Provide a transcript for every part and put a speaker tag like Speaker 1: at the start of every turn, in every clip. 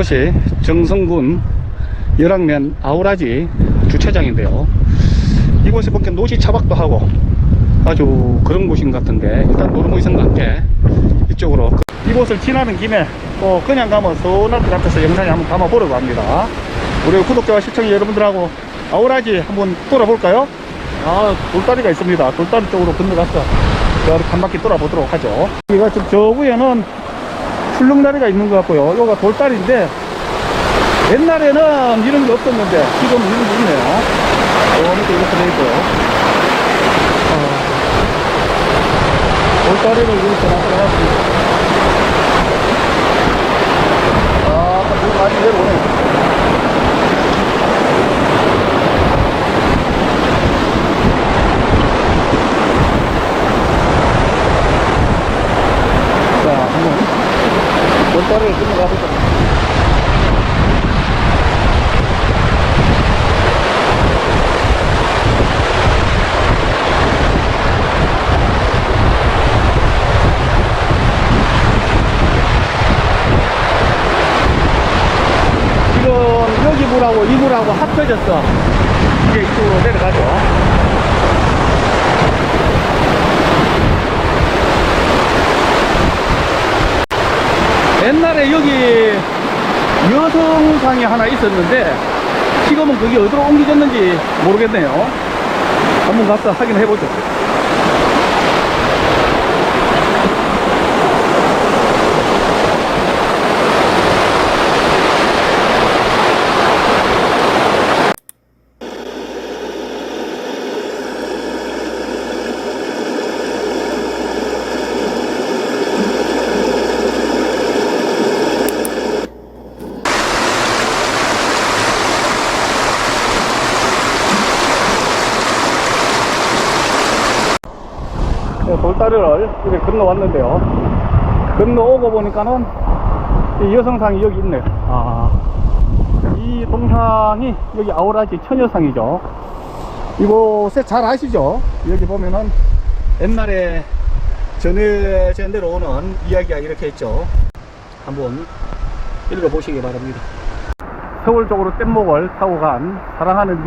Speaker 1: 이곳이 정성군 열왕면 아우라지 주차장인데요. 이곳에 보니까 노지 차박도 하고 아주 그런 곳인 것 같은데 일단 노르모이성과 함께 이쪽으로 이곳을 지나는 김에 또 그냥 가면 것 같아서 영상에 한번 담아보려고 합니다. 우리 구독자와 시청자 여러분들하고 아우라지 한번 돌아볼까요? 아 돌다리가 있습니다. 돌다리 쪽으로 건너가서 저렇게 한 바퀴 돌아보도록 하죠. 여기가 지금 저 위에는 출렁다리가 있는 것 같고요. 여기가 돌다리인데 옛날에는 이런 게 없었는데 지금 이런 게 있네요. 저 밑에 이렇게 돼 있고요. 어, 돌다리를 이렇게 만들어놨습니다. 아, 물 많이 내려오네. 자, 한번 돌다리를 건너가 보자. 지금 여기 물하고 이 물하고 합쳐졌어. 이제 이쪽으로 내려가죠. 옛날에 여기 여성상이 하나 있었는데 지금은 그게 어디로 옮겨졌는지 모르겠네요. 한번 가서 확인해 보죠. 돌다리를 이렇게 건너왔는데요. 건너오고 보니까는 이 여성상이 여기 있네. 아, 이 동상이 여기 아우라지 처녀상이죠. 이곳에 잘 아시죠? 여기 보면은 옛날에 전해 전대로 오는 이야기가 이렇게 있죠. 한번 읽어보시기 바랍니다. 서울 쪽으로 뗏목을 타고 간 사랑하는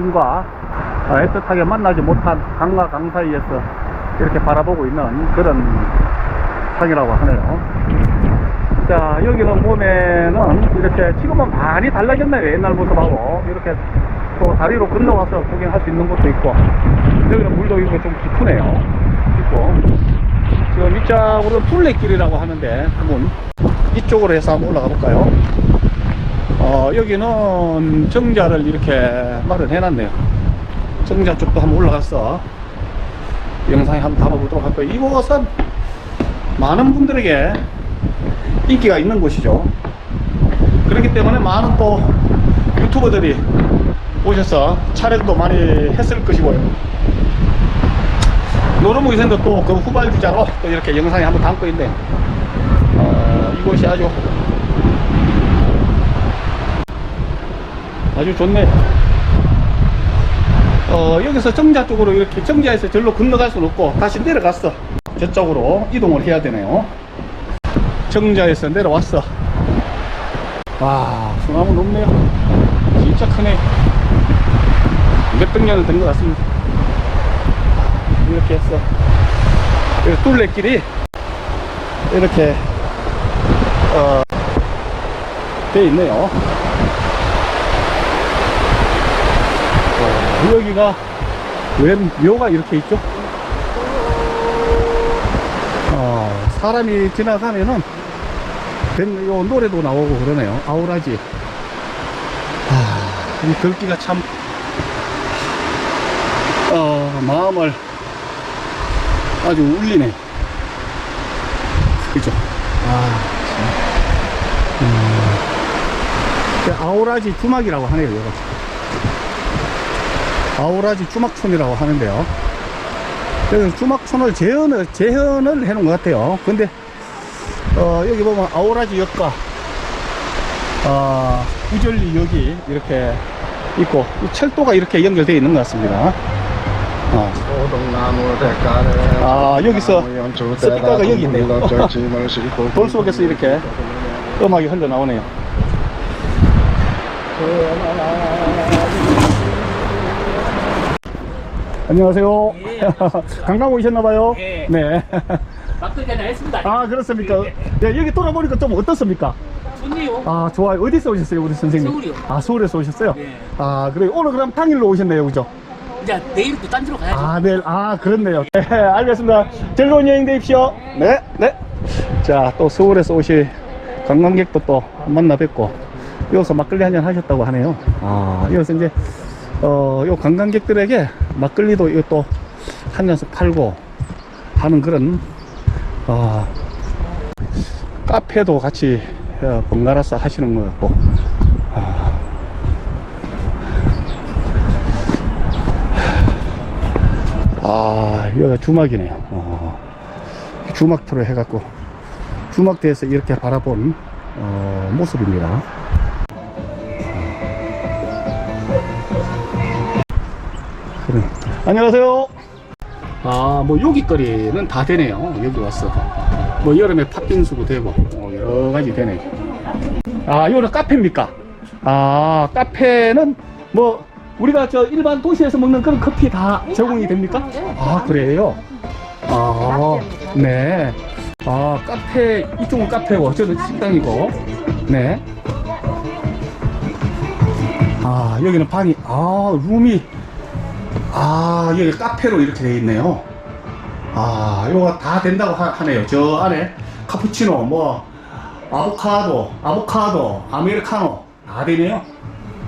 Speaker 1: 어, 애틋하게 만나지 못한 강과 강 사이에서 이렇게 바라보고 있는 그런 상이라고 하네요. 자, 여기는 보면은 이렇게 지금은 많이 달라졌네요. 옛날 모습하고. 이렇게 또 다리로 건너가서 구경할 수 있는 곳도 있고. 여기는 물도 이렇게 좀 깊으네요. 있고. 지금 이쪽으로는 둘레길이라고 하는데 한번 이쪽으로 해서 한번 올라가 볼까요? 어, 여기는 정자를 이렇게 마련해 놨네요. 정자 쪽도 한번 올라가서 영상에 한번 담아보도록 할 거예요. 이곳은 많은 분들에게 인기가 있는 곳이죠. 그렇기 때문에 많은 또 유튜버들이 오셔서 촬영도 많이 했을 것이고요. 노르무이센도 또 그 후발주자로 또 이렇게 영상에 한번 담고 있네. 어, 이곳이 아주 아주 좋네. 어, 여기서 정자 쪽으로 이렇게 정자에서 절로 건너갈 수는 없고 다시 내려갔어. 저쪽으로 이동을 해야 되네요. 정자에서 내려왔어. 와, 소나무 높네요. 진짜 크네. 몇백 년은 된 것 같습니다. 이렇게 했어. 여기 둘레길이 이렇게 어, 돼 있네요. 여기가 왜 묘가 이렇게 있죠? 어, 사람이 지나가면은 된- 요 노래도 나오고 그러네요. 아우라지. 아, 이 글귀가 참 어, 마음을 아주 울리네. 그죠? 아, 참. 음, 그 아우라지 주막이라고 하네요, 이거. 아우라지 주막촌이라고 하는데요. 여기 주막촌을 재현을, 재현을 해놓은 것 같아요. 근데, 어, 여기 보면 아우라지 역과, 어, 구절리 역이 이렇게 있고, 이 철도가 이렇게 연결되어 있는 것 같습니다. 어.
Speaker 2: 아
Speaker 1: 여기서 스피커가 여기 있네요. 돌
Speaker 2: 돌
Speaker 1: 속에서 이렇게 음악이 흘러나오네요. 안녕하세요. 강강 오셨나봐요.
Speaker 2: 예.
Speaker 1: 네.
Speaker 2: 막걸리 하나 했습니다.
Speaker 1: 아, 그렇습니까? 네, 여기 돌아보니까 좀 어떻습니까?
Speaker 2: 좋네요.
Speaker 1: 아, 좋아요. 어디서 오셨어요, 우리 선생님?
Speaker 2: 서울이요.
Speaker 1: 아, 서울에서 오셨어요?
Speaker 2: 네.
Speaker 1: 아, 그래요. 오늘 그럼 당일로 오셨네요, 그죠?
Speaker 2: 이제 내일 또딴 데로 가야죠.
Speaker 1: 아, 네. 아, 그렇네요. 네, 알겠습니다. 즐거운 여행 되십시오. 네, 네. 자, 또 서울에서 오실 관광객도 또 만나 뵙고, 여기서 막걸리 한 잔 하셨다고 하네요. 아, 여기서 이제, 어, 요 관광객들에게 막걸리도 또한 잔씩 팔고 하는 그런, 어, 카페도 같이 어, 번갈아서 하시는 것 같고, 아, 아, 여기가 주막이네요. 어, 주막터로 해갖고, 주막대에서 이렇게 바라본, 어, 모습입니다. 그래. 안녕하세요. 아, 뭐, 요깃거리는 다 되네요. 여기 왔어. 뭐, 여름에 팥빙수도 되고, 어, 여러 가지 되네. 아, 요는 카페입니까? 아, 카페는 뭐, 우리가 저 일반 도시에서 먹는 그런 커피 다 제공이 됩니까? 아, 그래요? 아, 네. 아, 카페, 이쪽은 카페고, 저는 식당이고, 네. 아, 여기는 방이, 아, 룸이, 아, 여기 카페로 이렇게 되어 있네요. 아, 이거 다 된다고 하, 네요저 안에 카푸치노, 뭐, 아보카도, 아보카도, 아메리카노 다 되네요.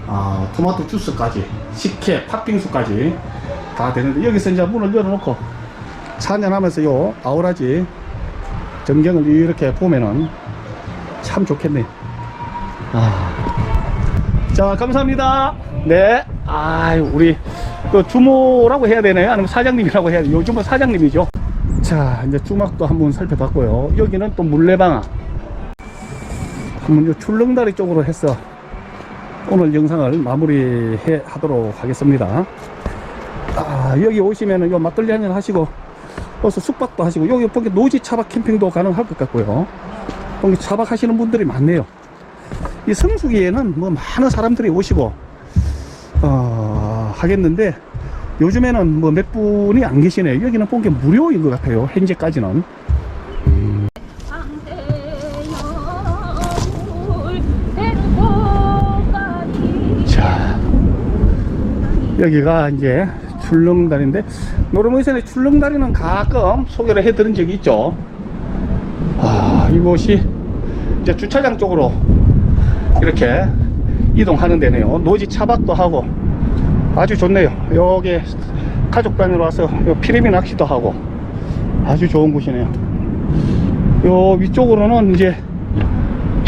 Speaker 1: 아, 토마토 주스까지, 식혜, 팥빙수까지 다 되는데 여기서 이제 문을 열어놓고 찬연하면서 요 아우라지 전경을 이렇게 보면은 참 좋겠네. 아. 자, 감사합니다. 네. 아, 우리 또 주모라고 해야 되나요? 아니면 사장님이라고 해야 돼요? 요즘은 사장님이죠. 자, 이제 주막도 한번 살펴봤고요. 여기는 또 물레방아. 한번 요 출렁다리 쪽으로 해서 오늘 영상을 마무리 해 하도록 하겠습니다. 아, 여기 오시면은 요 막걸리 한잔 하시고, 어서 숙박도 하시고, 여기 보기 노지 차박 캠핑도 가능할 것 같고요. 여기 차박 하시는 분들이 많네요. 이 성수기에는 뭐 많은 사람들이 오시고, 어, 하겠는데, 요즘에는 뭐 몇 분이 안 계시네요. 여기는 본게 무료인 것 같아요. 현재까지는. 자, 여기가 이제 출렁다리인데, 노르모이선에 출렁다리는 가끔 소개를 해드린 적이 있죠. 아, 이곳이 이제 주차장 쪽으로 이렇게 이동하는 데네요. 노지 차박도 하고 아주 좋네요. 여기 가족 단위로 와서 요 피레미 낚시도 하고 아주 좋은 곳이네요. 요 위쪽으로는 이제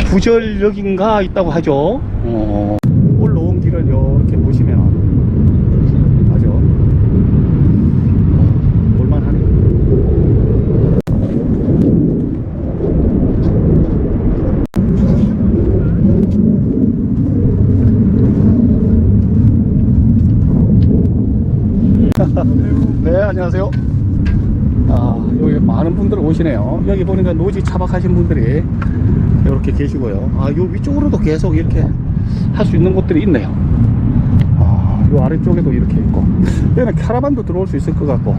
Speaker 1: 구절역인가 있다고 하죠. 어, 올라온 길을 이렇게 보시면 아주 어, 볼만하네요. 네, 안녕하세요. 아, 여기 많은 분들 오시네요. 여기 보니까 노지 차박하신 분들이 이렇게 계시고요. 아, 요 위쪽으로도 계속 이렇게 할 수 있는 곳들이 있네요. 아, 요 아래쪽에도 이렇게 있고. 여기는 캐러반도 들어올 수 있을 것 같고.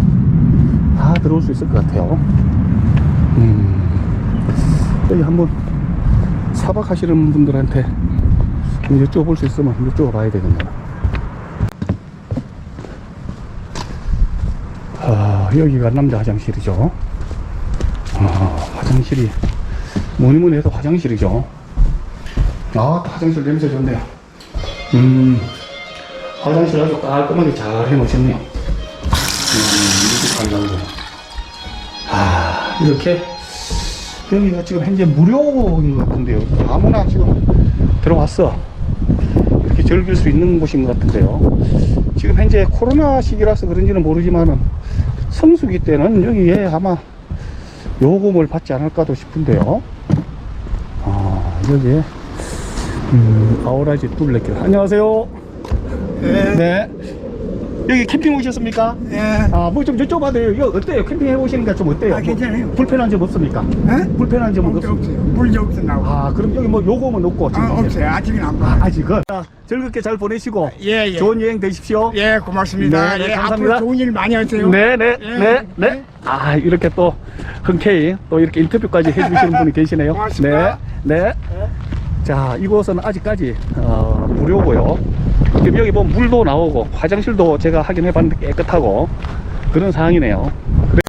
Speaker 1: 다 들어올 수 있을 것 같아요. 음, 여기 한번 차박하시는 분들한테 좀 여쭤볼 수 있으면 여쭤봐 봐야 되겠네요. 아, 여기가 남자 화장실이죠. 아, 화장실이 뭐니 뭐니 해도 화장실이죠. 아, 화장실 냄새 좋네요. 음, 화장실 아주 깔끔하게 잘 해놓으셨네요. 음, 이렇게 관광도. 아, 이렇게 여기가 지금 현재 무료인 것 같은데요. 아무나 지금 들어왔어. 이렇게 즐길 수 있는 곳인 것 같은데요. 지금 현재 코로나 시기라서 그런지는 모르지만은 성수기 때는 여기에 아마 요금을 받지 않을까도 싶은데요. 아, 여기에, 음, 아오라지 둘레길. 안녕하세요. 네. 여기 캠핑 오셨습니까?
Speaker 3: 예.
Speaker 1: 아, 뭐 좀 여쭤봐도 이거 어때요? 캠핑 해보시니까 좀 어때요?
Speaker 3: 아, 괜찮아요.
Speaker 1: 뭐 불편한 점 없습니까?
Speaker 3: 예?
Speaker 1: 불편한 점은 없습니까?
Speaker 3: 없어요. 물도 없어 나고.
Speaker 1: 아, 그럼 여기 뭐 요금은 없고 지금
Speaker 3: 아, 없어요. 아직은 안
Speaker 1: 아,
Speaker 3: 봐.
Speaker 1: 아직은 자, 즐겁게 잘 보내시고
Speaker 3: 예, 예.
Speaker 1: 좋은 여행 되십시오.
Speaker 3: 예, 고맙습니다.
Speaker 1: 네, 네,
Speaker 3: 예,
Speaker 1: 감사합니다.
Speaker 3: 앞으로 좋은 일 많이 하세요.
Speaker 1: 네, 네,
Speaker 3: 예,
Speaker 1: 네, 네.
Speaker 3: 네.
Speaker 1: 아, 이렇게 또 흔쾌히 또 이렇게 인터뷰까지 해주시는 분이 계시네요.
Speaker 3: 고맙습니다.
Speaker 1: 네, 네. 자, 이곳은 아직까지 어, 무료고요. 지금 여기 보면 물도 나오고 화장실도 제가 확인해 봤는데 깨끗하고 그런 상황이네요.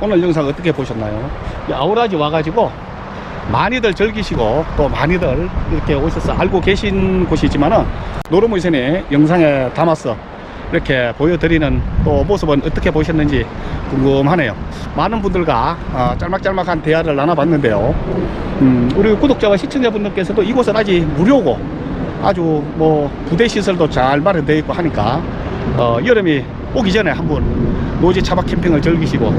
Speaker 1: 오늘 영상 어떻게 보셨나요? 이 아우라지 와가지고 많이들 즐기시고 또 많이들 이렇게 오셔서 알고 계신 곳이지만은 노르모이선의 영상에 담아서 이렇게 보여드리는 또 모습은 어떻게 보셨는지 궁금하네요. 많은 분들과 어, 짤막짤막한 대화를 나눠봤는데요. 음, 우리 구독자와 시청자분들께서도 이곳은 아직 무료고 아주 뭐 부대 시설도 잘 마련되어 있고 하니까 어, 여름이 오기 전에 한번 노지 차박 캠핑을 즐기시고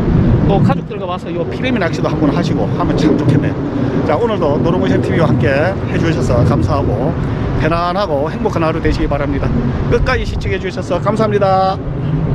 Speaker 1: 또 가족들과 와서 이 피레미 낚시도 한번 하시고 하면 참 좋겠네요. 자 오늘도 노르모션 TV와 함께 해주셔서 감사하고 편안하고 행복한 하루 되시기 바랍니다. 끝까지 시청해 주셔서 감사합니다.